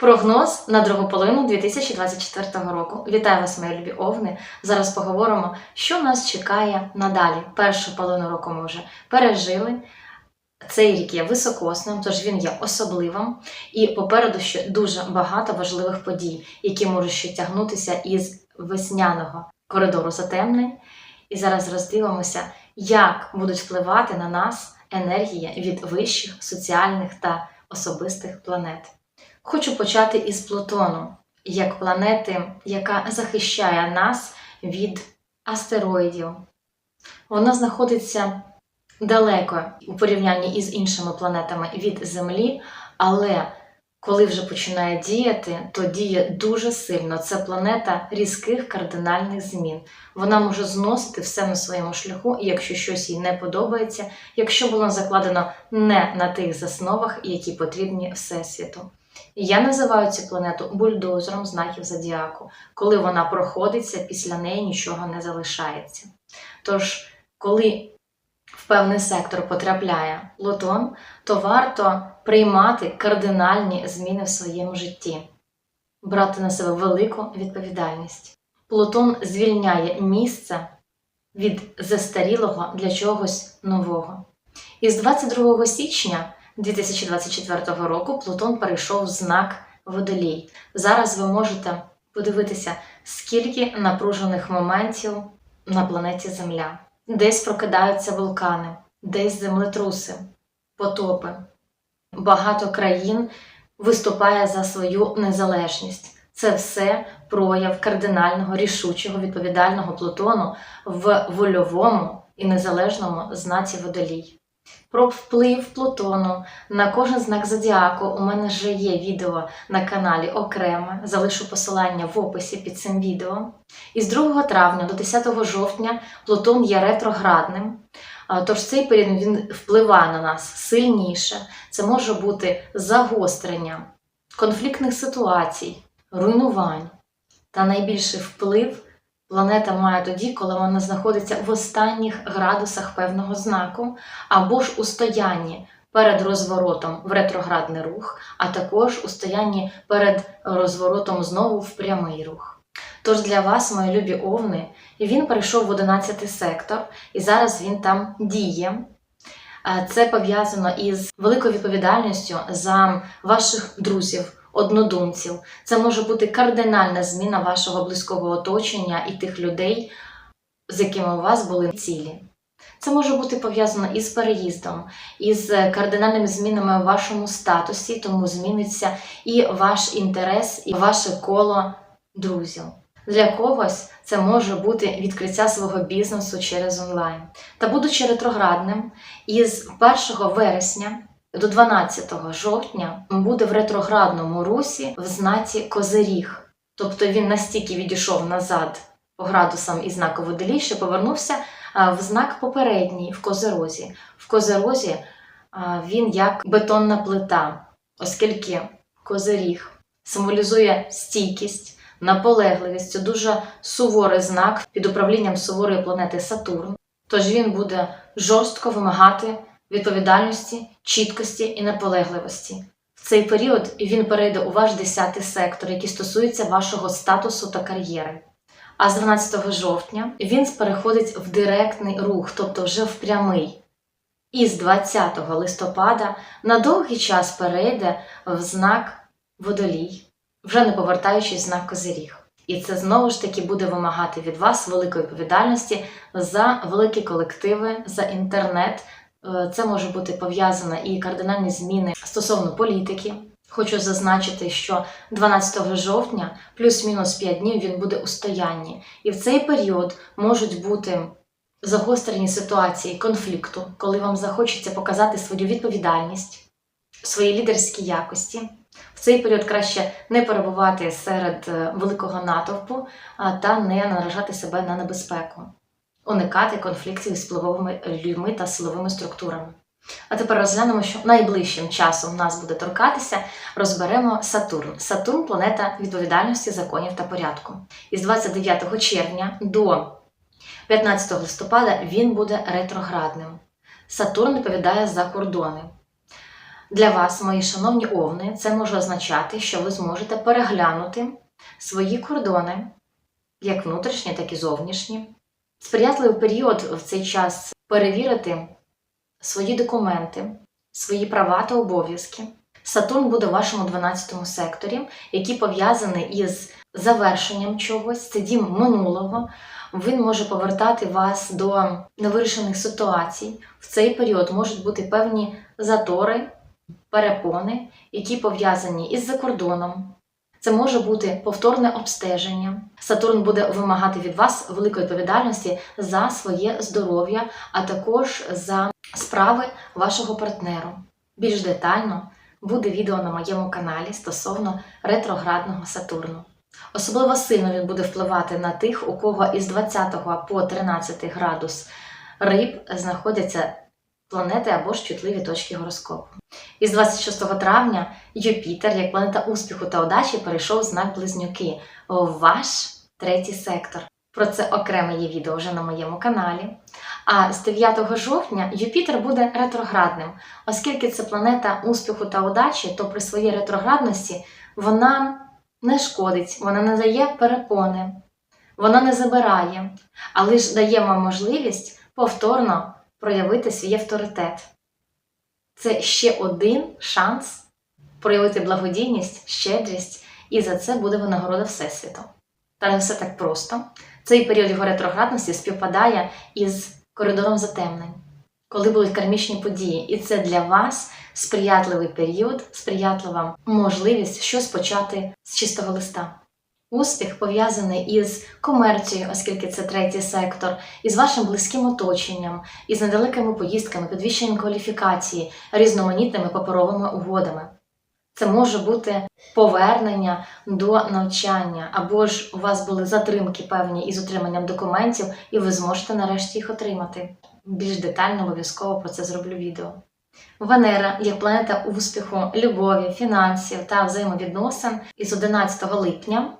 Прогноз на другу половину 2024 року. Вітаю вас, мої любі овни. Зараз поговоримо, що нас чекає надалі. Першу половину року ми вже пережили. Цей рік є високосним, тож він є особливим. І попереду ще дуже багато важливих подій, які можуть ще тягнутися із весняного коридору затемнень. І зараз роздивимося, як будуть впливати на нас енергія від вищих соціальних та особистих планет. Хочу почати із Плутону, як планети, яка захищає нас від астероїдів. Вона знаходиться далеко у порівнянні із іншими планетами від Землі, але коли вже починає діяти, то діє дуже сильно. Це планета різких кардинальних змін. Вона може зносити все на своєму шляху, якщо щось їй не подобається, якщо було закладено не на тих засновах, які потрібні Всесвіту. Я називаю цю планету бульдозером знаків зодіаку. Коли вона проходиться, після неї нічого не залишається. Тож, коли в певний сектор потрапляє Плутон, то варто приймати кардинальні зміни в своєму житті, брати на себе велику відповідальність. Плутон звільняє місце від застарілого для чогось нового. І з 22 січня 2024 року Плутон перейшов знак Водолій. Зараз ви можете подивитися, скільки напружених моментів на планеті Земля. Десь прокидаються вулкани, десь землетруси, потопи. Багато країн виступає за свою незалежність. Це все прояв кардинального, рішучого, відповідального Плутону в вольовому і незалежному знаці водолій. Про вплив Плутону на кожен знак зодіаку у мене вже є відео на каналі окреме, залишу посилання в описі під цим відео. І з 2 травня до 10 жовтня Плутон є ретроградним, тож цей період він впливає на нас сильніше. Це може бути загострення конфліктних ситуацій, руйнувань. Та найбільший вплив планета має тоді, коли вона знаходиться в останніх градусах певного знаку, або ж у стоянні перед розворотом в ретроградний рух, а також у стоянні перед розворотом знову в прямий рух. Тож для вас, мої любі овни, він перейшов в 11 сектор, і зараз він там діє. Е, Це пов'язано із великою відповідальністю за ваших друзів, однодумців. Це може бути кардинальна зміна вашого близького оточення і тих людей, з якими у вас були цілі. Це може бути пов'язано із переїздом, із кардинальними змінами в вашому статусі, тому зміниться і ваш інтерес, і ваше коло друзів. Для когось це може бути відкриття свого бізнесу через онлайн. Та будучи ретроградним, із 1 вересня до 12 жовтня буде в ретроградному русі в знаці Козиріг. Тобто він настільки відійшов назад по градусам і знаку водолій, що повернувся в знак попередній в Козирозі. В Козирозі він як бетонна плита, оскільки Козиріг символізує стійкість, наполегливість. Це дуже суворий знак під управлінням суворої планети Сатурн. Тож він буде жорстко вимагати відповідальності, чіткості і наполегливості. В цей період він перейде у ваш 10 сектор, який стосується вашого статусу та кар'єри. А з 12 жовтня він переходить в директний рух, тобто вже в прямий. І з 20 листопада на довгий час перейде в знак водолій, вже не повертаючись в знак козиріг. І це знову ж таки буде вимагати від вас великої відповідальності за великі колективи, за інтернет. Е, Це може бути пов'язано і кардинальні зміни стосовно політики. Хочу зазначити, що 12 жовтня плюс-мінус 5 днів він буде у стоянні. І в цей період можуть бути загострені ситуації конфлікту, коли вам захочеться показати свою відповідальність, свої лідерські якості. В цей період краще не перебувати серед е, великого натовпу та не наражати себе на небезпеку, уникати конфліктів з впливовими людьми та силовими структурами. А тепер розглянемо, що найближчим часом нас буде торкатися, розберемо Сатурн. Сатурн планета відповідальності, законів та порядку. Із 29 червня до 15 листопада він буде ретроградним. Сатурн відповідає за кордони. Для вас, мої шановні овни, це може означати, що ви зможете переглянути свої кордони, як внутрішні, так і зовнішні. Сприятливий період в цей час перевірити свої документи, свої права та обов'язки. Сатурн буде в вашому 12 секторі, який пов'язаний із завершенням чогось, це дім минулого. Він може повертати вас до невирішених ситуацій. В цей період можуть бути певні затори, перепони, які пов'язані із закордоном. Це може бути повторне обстеження. Сатурн буде вимагати від вас великої відповідальності за своє здоров'я, а також за справи вашого партнеру. Більш детально буде відео на моєму каналі стосовно ретроградного Сатурну. Особливо сильно він буде впливати на тих, у кого із 20 по 13 градус риб знаходяться планети або ж чутливі точки гороскопу. Із 26 травня Юпітер, як планета успіху та удачі, перейшов знак Близнюки в ваш третій сектор. Про це окреме є відео вже на моєму каналі. А з 9 жовтня Юпітер буде ретроградним, оскільки це планета успіху та удачі, то при своїй ретроградності вона не шкодить, вона не дає перепони, вона не забирає, а лише дає вам можливість повторно проявити свій авторитет. Це ще один шанс проявити благодійність, щедрість, і за це буде винагорода Всесвіту. Та не все так просто. Цей період його ретроградності співпадає із коридором затемнень, коли будуть кармічні події. І це для вас сприятливий період, сприятлива можливість щось почати з чистого листа. Успіх пов'язаний із комерцією, оскільки це третій сектор, із вашим близьким оточенням, із недалекими поїздками, підвищенням кваліфікації, різноманітними паперовими угодами. Це може бути повернення до навчання, або ж у вас були затримки певні із отриманням документів, і ви зможете нарешті їх отримати. Більш детально обов'язково про це зроблю відео. Венера як планета успіху, любові, фінансів та взаємовідносин із 11 липня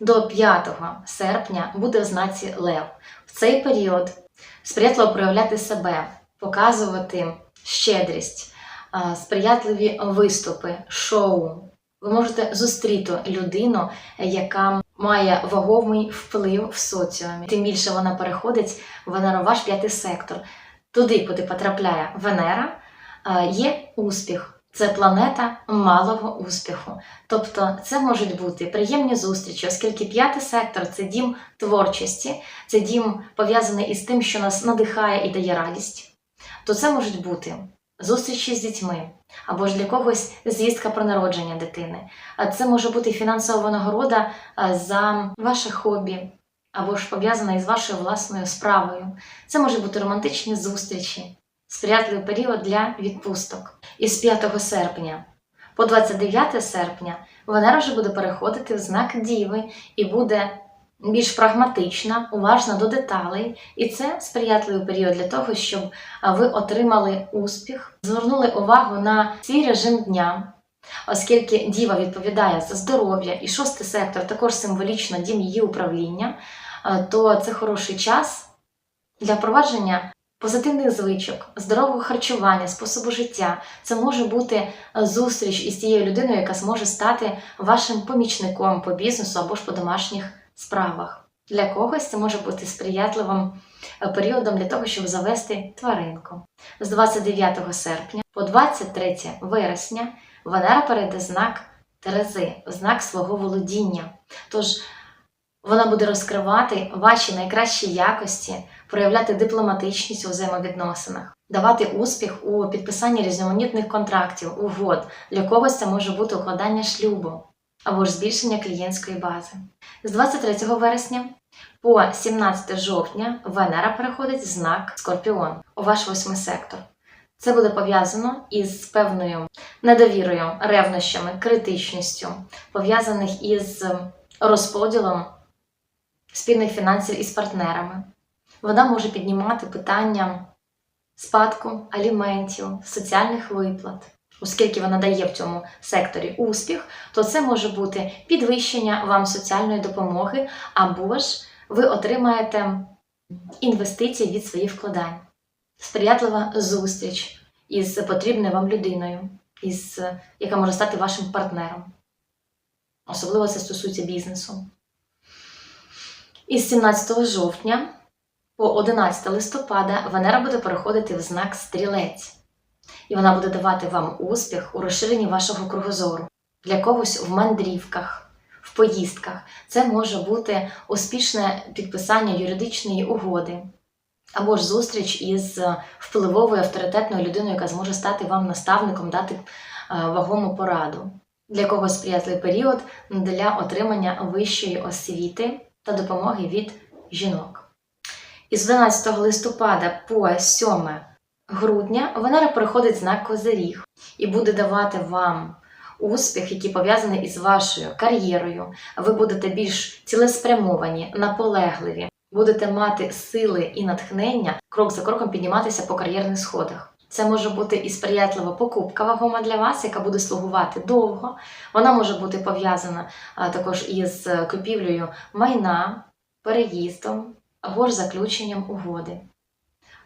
до 5 серпня буде в знаці Лев. В цей період сприятливо проявляти себе, показувати щедрість, сприятливі виступи, шоу. Ви можете зустріти людину, яка має ваговий вплив в соціумі. Тим більше вона переходить в Венеру, ваш п'ятий сектор. Туди, куди потрапляє Венера, є успіх. Це планета малого успіху. Тобто це можуть бути приємні зустрічі, оскільки п'ятий сектор це дім творчості, це дім пов'язаний із тим, що нас надихає і дає радість. То це можуть бути зустрічі з дітьми, або ж для когось звістка про народження дитини. Це може бути фінансова винагорода а, за ваше хобі, або ж пов'язана із вашою власною справою. Це можуть бути романтичні зустрічі, сприятливий період для відпусток. Із 5 серпня по 29 серпня Венера вже буде переходити в знак Діви і буде більш прагматична, уважна до деталей, і це сприятливий період для того, щоб ви отримали успіх, звернули увагу на свій режим дня. Оскільки діва відповідає за здоров'я і шостий сектор також символічно дім її управління, то це хороший час для впровадження позитивних звичок, здорового харчування, способу життя. Це може бути е, зустріч із тією людиною, яка зможе стати вашим помічником по бізнесу або ж по домашніх справах. Для когось це може бути сприятливим е, періодом для того, щоб завести тваринку. З 29 серпня по 23 вересня Венера перейде знак Терези, знак свого володіння. Тож вона буде розкривати ваші найкращі якості, проявляти дипломатичність у взаємовідносинах, давати успіх у підписанні різноманітних контрактів, угод. Для когось це може бути укладання шлюбу або ж збільшення клієнтської бази. З 23 вересня по 17 жовтня Венера переходить знак Скорпіон у ваш восьмий сектор. Це буде пов'язано із певною недовірою, ревнощами, критичністю, пов'язаних із розподілом спільних фінансів із партнерами. Вона може піднімати питання спадку, аліментів, соціальних виплат. Оскільки вона дає в цьому секторі успіх, то це може бути підвищення вам соціальної допомоги, або ж ви отримаєте інвестиції від своїх вкладань, сприятлива зустріч із потрібною вам людиною. із, яка може стати вашим партнером. Особливо це стосується бізнесу. Із 17 жовтня по 11 листопада Венера буде переходити в знак стрілець, і вона буде давати вам успіх у розширенні вашого кругозору для когось в мандрівках, в поїздках. Це може бути успішне підписання юридичної угоди або ж зустріч із впливовою авторитетною людиною, яка зможе стати вам наставником, дати е, вагому пораду. Для когось сприятливий період для отримання вищої освіти та допомоги від жінок. Із 11 листопада по 7 грудня Венера переходить знак Козиріг і буде давати вам успіх, який пов'язаний із вашою кар'єрою. Ви будете більш цілеспрямовані, наполегливі, будете мати сили і натхнення крок за кроком підніматися по кар'єрних сходах. Це може бути і сприятлива покупка вагома для вас, яка буде слугувати довго. Вона може бути пов'язана також із е, купівлею майна, переїздом або ж заключенням угоди.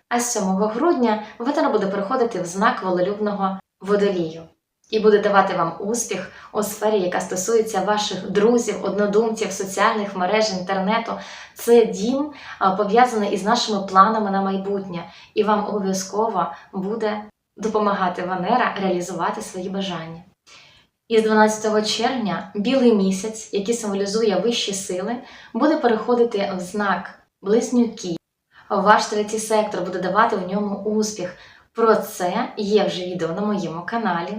А з 7 грудня Венера буде переходити в знак волелюбного водолію і буде давати вам успіх у сфері, яка стосується ваших друзів, однодумців, соціальних мереж, інтернету. Це дім пов'язаний із нашими планами на майбутнє, і вам обов'язково буде допомагати Венера реалізувати свої бажання. Із 12 червня білий місяць, який символізує вищі сили, буде переходити в знак близнюки. Ваш третій сектор буде давати в ньому успіх. Про це є вже відео на моєму каналі.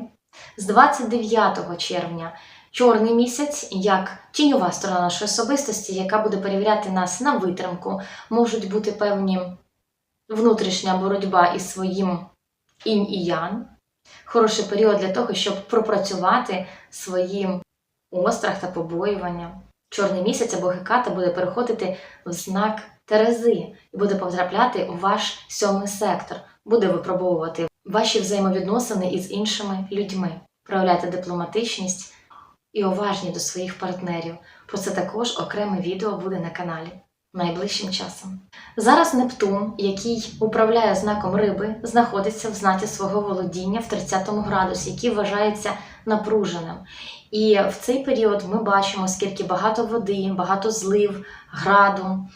З 29 червня чорний місяць, як тіньова сторона нашої особистості, яка буде перевіряти нас на витримку, можуть бути певні внутрішня боротьба із своїм інь і ян. Хороший період для того, щоб пропрацювати свої острах та побоювання. Чорний місяць або геката буде переходити в знак Терези і буде потрапляти у ваш сьомий сектор, буде випробовувати ваші взаємовідносини із іншими людьми, проявляйте дипломатичність і уважні до своїх партнерів. Про це також окреме відео буде на каналі найближчим часом. Зараз Нептун, який управляє знаком риби, знаходиться в знаті свого володіння в 30 градусі, який вважається напруженим. І в цей період ми бачимо, скільки багато води, багато злив, граду,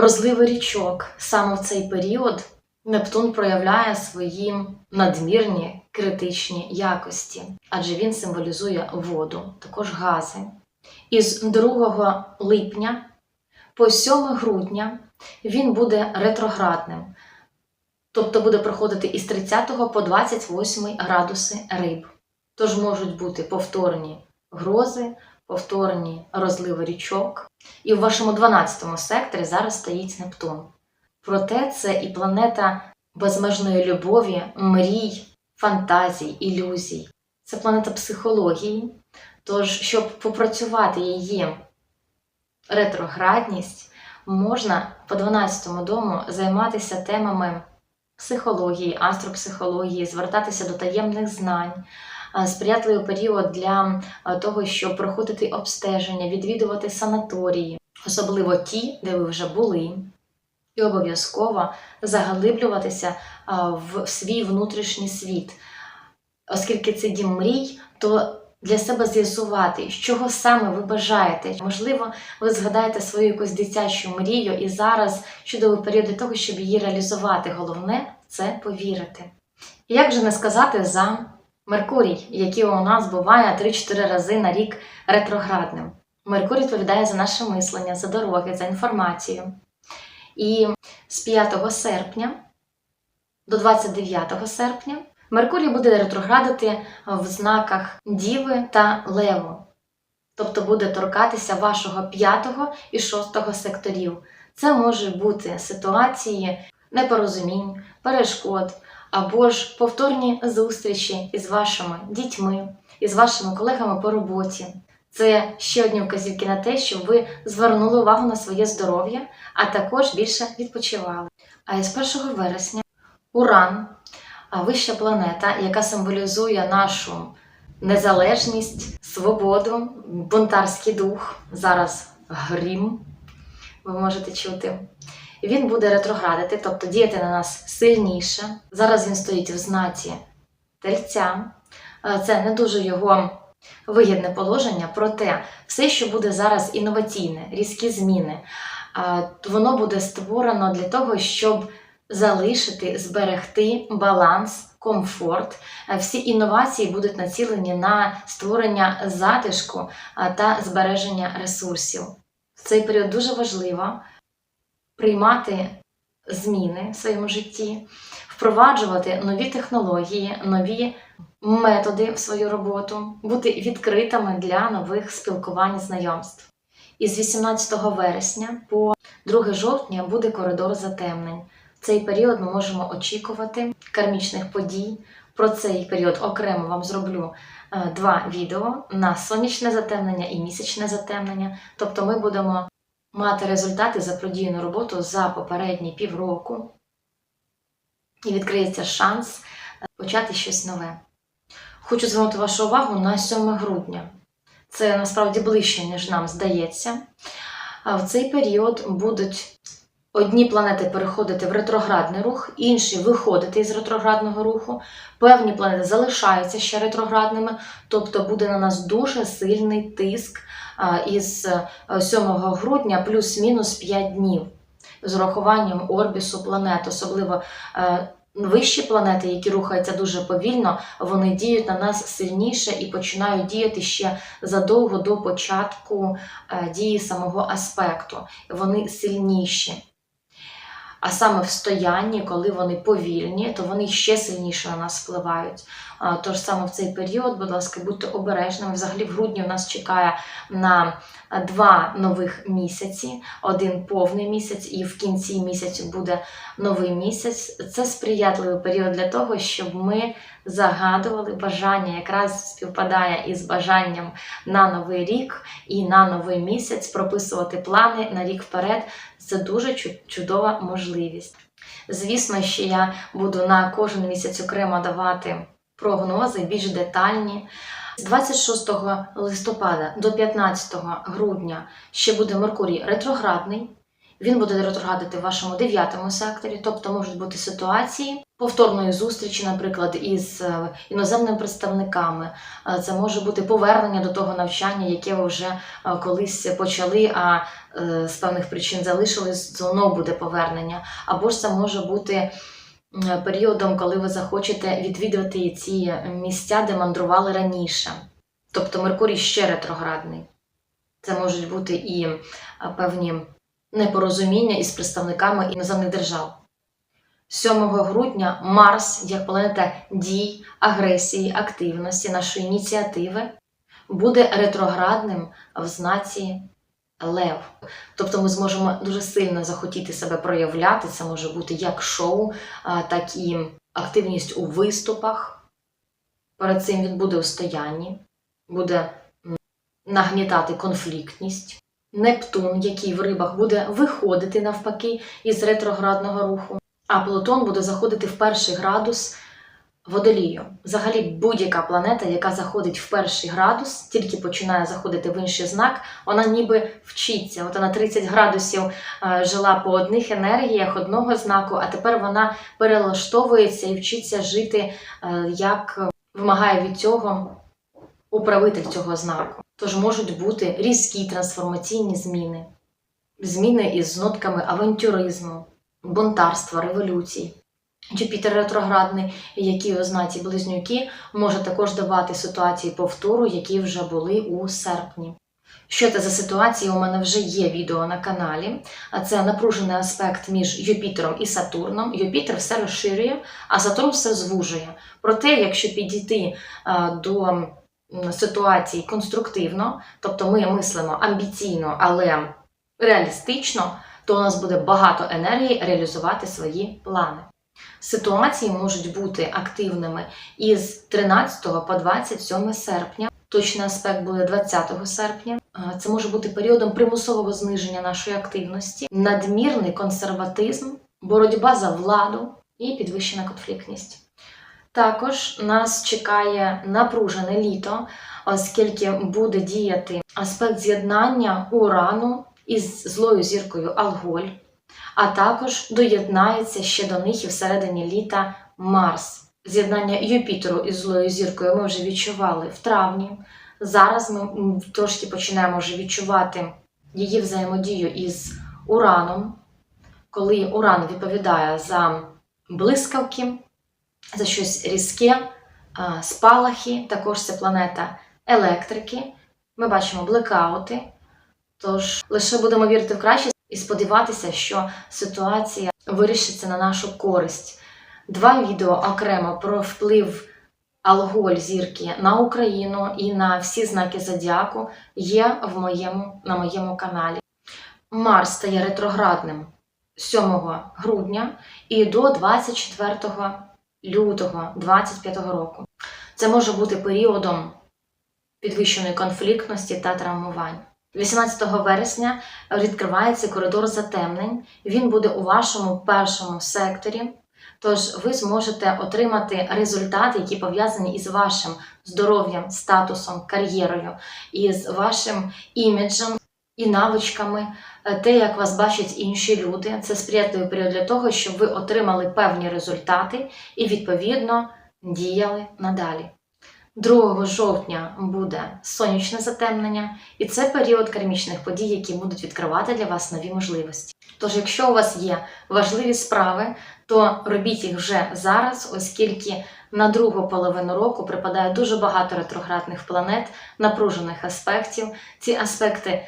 розливи річок. Саме в цей період Нептун проявляє свої надмірні критичні якості, адже він символізує воду, також гази. Із 2 липня по 7 грудня він буде ретроградним, тобто буде проходити із 30 по 28 градуси риб. Тож можуть бути повторні грози, повторні розливи річок. І в вашому 12 секторі зараз стоїть Нептун. Проте це і планета безмежної любові, мрій, фантазій, ілюзій. Це планета психології. Тож, щоб попрацювати її ретроградність, можна по 12 дому займатися темами психології, астропсихології, звертатися до таємних знань, сприятливий період для того, щоб проходити обстеження, відвідувати санаторії, особливо ті, де ви вже були і обов'язково заглиблюватися в свій внутрішній світ. Оскільки це дім мрій, то для себе з'ясувати, чого саме ви бажаєте. Можливо, ви згадаєте свою якусь дитячу мрію, і зараз чудовий період для того, щоб її реалізувати. Головне це повірити. І як же не сказати за Меркурій, який у нас буває 3-4 рази на рік ретроградним. Меркурій відповідає за наше мислення, за дороги, за інформацію. І з 5 серпня до 29 серпня Меркурій буде ретроградити в знаках Діви та Леву, тобто буде торкатися вашого 5 і 6 секторів. Це можуть бути ситуації непорозумінь, перешкод або ж повторні зустрічі із вашими дітьми, із вашими колегами по роботі. Це ще одні вказівки на те, щоб ви звернули увагу на своє здоров'я, а також більше відпочивали. А із 1 вересня Уран, вища планета, яка символізує нашу незалежність, свободу, бунтарський дух, зараз грім, ви можете чути. Він буде ретроградити, тобто діяти на нас сильніше. Зараз він стоїть в знаці тельця. е, це не дуже його вигідне положення, проте все, що буде зараз інноваційне, різкі зміни, е, воно буде створено для того, щоб залишити, зберегти баланс, комфорт. Е, Всі інновації будуть націлені на створення затишку та збереження ресурсів. В цей період дуже важливо приймати зміни в своєму житті, впроваджувати нові технології, нові методи в свою роботу, бути відкритими для нових спілкувань, знайомств. І з 18 вересня по 2 жовтня буде коридор затемнень. В цей період ми можемо очікувати кармічних подій. Про цей період окремо вам зроблю е, два відео на сонячне затемнення і місячне затемнення. Тобто ми будемо мати результати за продіяну роботу за попередні півроку, і відкриється шанс е, почати щось нове. Хочу звернути вашу увагу на 7 грудня. Це насправді ближче, ніж нам здається. А в цей період будуть одні планети переходити в ретроградний рух, інші виходити із ретроградного руху. Певні планети залишаються ще ретроградними, тобто буде на нас дуже сильний тиск із е, 7 грудня плюс-мінус 5 днів з урахуванням орбісу планет, особливо е, вищі планети, які рухаються дуже повільно, вони діють на нас сильніше і починають діяти ще задовго до початку е, дії самого аспекту. Вони сильніші. А саме в стоянні, коли вони повільні, то вони ще сильніше на нас впливають. Тож саме в цей період, будь ласка, будьте обережними. Взагалі, в грудні у нас чекає на два нових місяці, один повний місяць, і в кінці місяця буде новий місяць. Це сприятливий період для того, щоб ми загадували бажання, якраз співпадає із бажанням на новий рік і на новий місяць прописувати плани на рік вперед. Це дуже чудова можливість. Звісно, що я буду на кожен місяць окремо давати прогнози більш детальні. З 26 листопада до 15 грудня ще буде Меркурій ретроградний. Він буде ретроградити в вашому дев'ятому секторі, тобто можуть бути ситуації повторної зустрічі, наприклад, із е, іноземними представниками. Е, Це може бути повернення до того навчання, яке ви вже е, колись почали, а з певних причин залишились, знову буде повернення. Або ж це може бути періодом, коли ви захочете відвідувати ці місця, де мандрували раніше. Тобто Меркурій ще ретроградний. Це можуть бути і певні непорозуміння із представниками іноземних держав. 7 грудня Марс, як планета дій, агресії, активності, нашої ініціативи, буде ретроградним в знаці Лев. Тобто ми зможемо дуже сильно захотіти себе проявляти. Це може бути як шоу, так і активність у виступах. Перед цим він буде у стоянні, буде нагнітати конфліктність. Нептун, який в рибах буде виходити навпаки із ретроградного руху, а Плутон буде заходити в перший градус водолію. Взагалі, будь-яка планета, яка заходить в перший градус, тільки починає заходити в інший знак, вона ніби вчиться. От вона 30 градусів е, жила по одних енергіях одного знаку, а тепер вона перелаштовується і вчиться жити, е, як вимагає від цього управитель цього знаку. Тож можуть бути різкі трансформаційні зміни, зміни із нотками авантюризму, бунтарства, революцій. Юпітер ретроградний, який у знаці близнюки, може також давати ситуації повтору, які вже були у серпні. Що це за ситуації? У мене вже є відео на каналі. А це напружений аспект між Юпітером і Сатурном. Юпітер все розширює, а Сатурн все звужує. Проте, якщо підійти а, до м, ситуації конструктивно, тобто ми мислимо амбіційно, але реалістично, то у нас буде багато енергії реалізувати свої плани. Ситуації можуть бути активними із 13 по 27 серпня. Точний аспект буде 20 серпня. Це може бути періодом примусового зниження нашої активності, надмірний консерватизм, боротьба за владу і підвищена конфліктність. Також нас чекає напружене літо, оскільки буде діяти аспект з'єднання урану із злою зіркою Алголь, а також доєднається ще до них і всередині літа Марс. з'єднання Юпітеру із злою зіркою ми вже відчували в травні. Зараз ми трошки починаємо вже відчувати її взаємодію із Ураном, коли Уран відповідає за блискавки, за щось різке, спалахи, також це планета електрики. Ми бачимо блекаути. Тож лише будемо вірити в краще і сподіватися, що ситуація вирішиться на нашу користь. Два відео окремо про вплив алголь зірки на Україну і на всі знаки зодіаку є в моєму, на моєму каналі. Марс стає ретроградним 7 грудня і до 24 лютого 25 року. Це може бути періодом підвищеної конфліктності та травмувань. 18 вересня відкривається коридор затемнень. Він буде у вашому першому секторі. Тож ви зможете отримати результати, які пов'язані із вашим здоров'ям, статусом, кар'єрою, із вашим іміджем і навичками, Е, те, як вас бачать інші люди. Це сприятливий період для того, щоб ви отримали певні результати і відповідно діяли надалі. 2 жовтня буде сонячне затемнення, і це період кармічних подій, які будуть відкривати для вас нові можливості. Тож, якщо у вас є важливі справи, то робіть їх вже зараз, оскільки на другу половину року припадає дуже багато ретроградних планет, напружених аспектів. Ці аспекти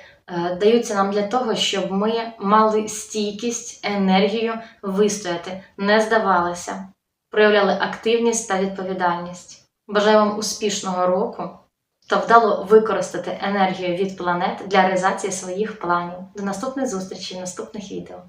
даються нам для того, щоб ми мали стійкість, енергію вистояти, не здавалися, проявляли активність та відповідальність. Бажаю вам успішного року та вдало використати енергію від планет для реалізації своїх планів. До наступних зустрічей, наступних відео.